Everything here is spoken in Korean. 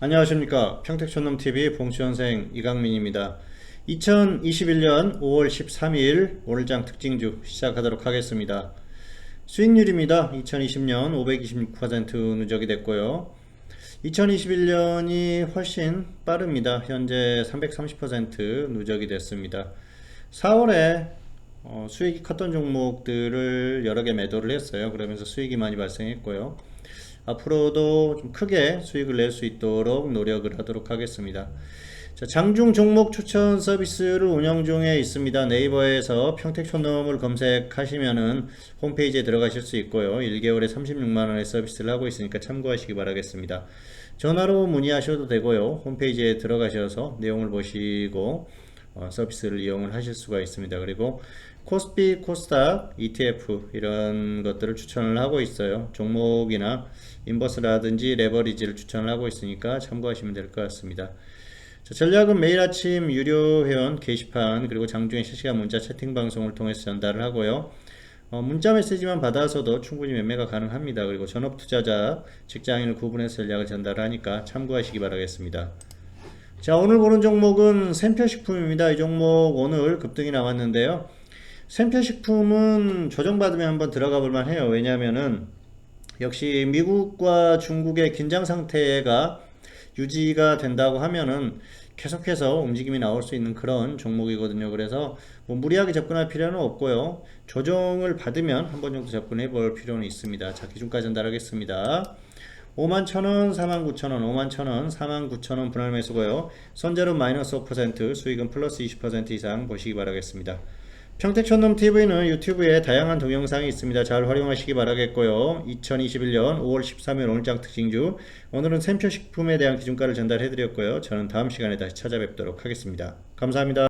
안녕하십니까. 평택촌놈TV 봉수현생 이강민입니다. 2021년 5월 13일 오늘장 특징주 시작하도록 하겠습니다. 수익률입니다. 2020년 526% 누적이 됐고요. 2021년이 훨씬 빠릅니다. 현재 330% 누적이 됐습니다. 4월에 어, 수익이 컸던 종목들을 여러 개 매도를 했어요. 그러면서 수익이 많이 발생했고요 앞으로도 좀 크게 수익을 낼 수 있도록 노력을 하도록 하겠습니다. 자, 장중 종목 추천 서비스를 운영 중에 있습니다. 네이버에서 평택촌놈을 검색하시면은 홈페이지에 들어가실 수 있고요. 1개월에 36만원의 서비스를 하고 있으니까 참고하시기 바라겠습니다. 전화로 문의하셔도 되고요. 홈페이지에 들어가셔서 내용을 보시고 어, 서비스를 이용을 하실 수가 있습니다. 그리고 코스피, 코스닥, ETF 이런 것들을 추천을 하고 있어요. 종목이나 인버스라든지 레버리지를 추천을 하고 있으니까 참고하시면 될 것 같습니다. 자, 전략은 매일 아침 유료 회원 게시판 그리고 장중에 실시간 문자 채팅 방송을 통해서 전달을 하고요. 어, 문자 메시지만 받아서도 충분히 매매가 가능합니다. 그리고 전업 투자자, 직장인을 구분해서 전략을 전달하니까 참고하시기 바라겠습니다. 자 오늘 보는 종목은 샘표식품입니다. 이 종목 오늘 급등이 나왔는데요. 샘표식품은 조정받으면 한번 들어가 볼만 해요. 왜냐하면은 역시 미국과 중국의 긴장 상태가 유지가 된다고 하면은 계속해서 움직임이 나올 수 있는 그런 종목이거든요. 그래서 뭐 무리하게 접근할 필요는 없고요. 조정을 받으면 한 번 정도 접근해 볼 필요는 있습니다. 자, 기준까지 전달하겠습니다. 5만 1,000원, 4만 9,000원, 5만 1,000원, 4만 9,000원 분할 매수고요. 선제로 마이너스 5%, 수익은 플러스 20% 이상 보시기 바라겠습니다. 평택촌놈 TV는 유튜브에 다양한 동영상이 있습니다. 잘 활용하시기 바라겠고요. 2021년 5월 13일 오늘장 특징주 오늘은 샘표식품에 대한 기준가를 전달해드렸고요. 저는 다음 시간에 다시 찾아뵙도록 하겠습니다. 감사합니다.